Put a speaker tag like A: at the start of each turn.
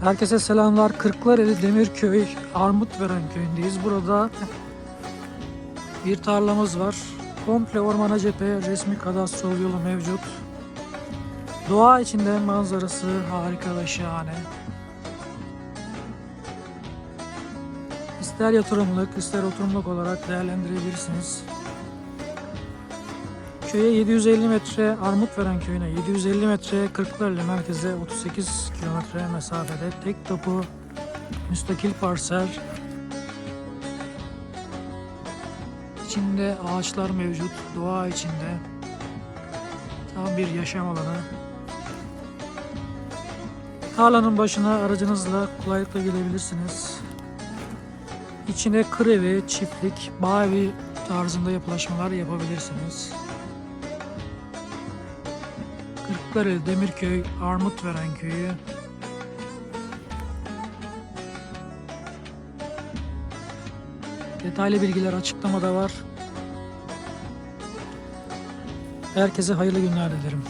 A: Herkese selamlar. Kırklareli Demirköy Armutveren köyündeyiz. Burada bir tarlamız var. Komple ormana cephe resmi kadastro yolu mevcut. Doğa içinde manzarası harika ve şahane. İster yatırımlık, ister oturumluk olarak değerlendirebilirsiniz. Köye 750 metre, Armutveren köyüne 750 metre, Kırklareli merkeze 38 kilometre mesafede tek topu müstakil parsel. İçinde ağaçlar mevcut, doğa içinde. Tam bir yaşam alanı. Tarlanın başına aracınızla kolaylıkla gelebilirsiniz. İçine kır evi, çiftlik, bağ evi tarzında yapılaşmalar yapabilirsiniz. Kırklareli Demirköy Armutveren Köyü Detaylı bilgiler açıklamada var. Herkese hayırlı günler dilerim.